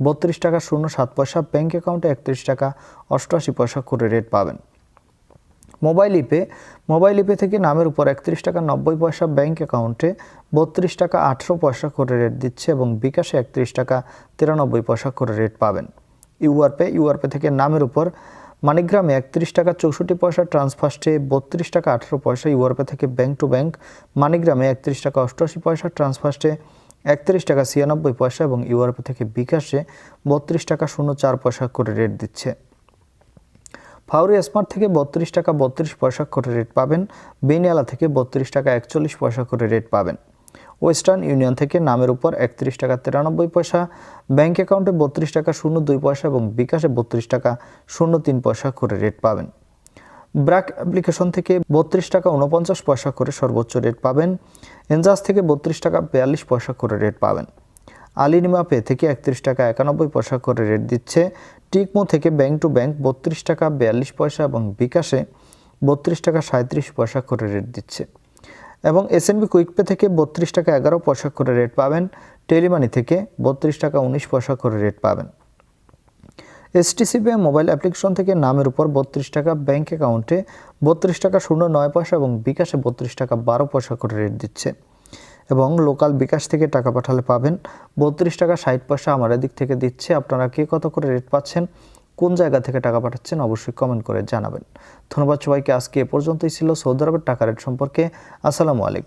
বত্রিশ টাকা শূন্য সাত পয়সা ব্যাংক অ্যাকাউন্টে একত্রিশ টাকা অষ্টআশি পয়সা করে রেট পাবেন। মোবাইল ইপে মোবাইল ইপে থেকে নামের উপর একত্রিশ টাকা নব্বই পয়সা ব্যাংক অ্যাকাউন্টে বত্রিশ টাকা আঠেরো পয়সা করে রেট দিচ্ছে এবং বিকাশে একত্রিশ টাকা তিরানব্বই পয়সা করে রেট পাবেন। ইউআরপে ইউআরপে থেকে নামের উপর মানিগ্রামে একত্রিশ টাকা চৌষট্টি পয়সা ট্রান্সফার্স্টে বত্রিশ টাকা আঠেরো পয়সা ইউআরপে থেকে ব্যাংক টু ব্যাংক মানিগ্রামে একত্রিশ টাকা অষ্টআশি পয়সা ট্রান্সফার্স্টে একত্রিশ টাকা ছিয়ানব্বই পয়সা এবং ইউআরপি থেকে বিকাশে বত্রিশ টাকা শূন্য চার পয়সা করে রেট দিচ্ছে। ফাউরি স্মার্ট থেকে বত্রিশ টাকা বত্রিশ পয়সা করে রেট পাবেন। বেনিয়ালা থেকে বত্রিশ টাকা একচল্লিশ পয়সা করে রেট পাবেন। ওয়েস্টার্ন ইউনিয়ন থেকে নামের উপর একত্রিশ টাকা তিরানব্বই পয়সা ব্যাঙ্ক অ্যাকাউন্টে বত্রিশ টাকা শূন্য দুই পয়সা এবং বিকাশে বত্রিশ টাকা শূন্য তিন পয়সা করে রেট পাবেন। ব্র্যাক অ্যাপ্লিকেশন থেকে বত্রিশ টাকা উনপঞ্চাশ পয়সা করে সর্বোচ্চ রেট পাবেন। এনজাস থেকে বত্রিশ টাকা বিয়াল্লিশ পয়সা করে রেট পাবেন। আলিনিমা পে থেকে একত্রিশ টাকা একানব্বই পয়সা করে রেট দিচ্ছে। টিকমো থেকে ব্যাংক টু ব্যাংক বত্রিশ টাকা বিয়াল্লিশ পয়সা এবং বিকাশে বত্রিশ টাকা সাঁত্রিশ পয়সা করে রেট দিচ্ছে। এবং এসএনবি কুইকপে থেকে বত্রিশ টাকা এগারো পয়সা করে রেট পাবেন। টেলিমানি থেকে বত্রিশ টাকা উনিশ পয়সা করে রেট পাবেন। এসটিসি পে মোবাইল অ্যাপ্লিকেশন থেকে নামের উপর বত্রিশ টাকা ব্যাংক অ্যাকাউন্টে বত্রিশ টাকা শূন্য নয় পয়সা এবং বিকাশে বত্রিশ টাকা বারো পয়সা করে রেট দিচ্ছে। এবং লোকাল বিকাশ থেকে টাকা পাঠালে পাবেন। বত্রিশ টাকা ষাট পয়সা আমার দিক থেকে দিচ্ছে। আপনারা কে কত করে রেট পাচ্ছেন, কোন জায়গা থেকে টাকা পাঠাচ্ছেন অবশ্যই কমেন্ট করে জানাবেন। ধন্যবাদ সবাইকে। আজকে এ পর্যন্তই ছিল সৌদি আরবের টাকা রেট সম্পর্কে। আসসালামু আলাইকুম।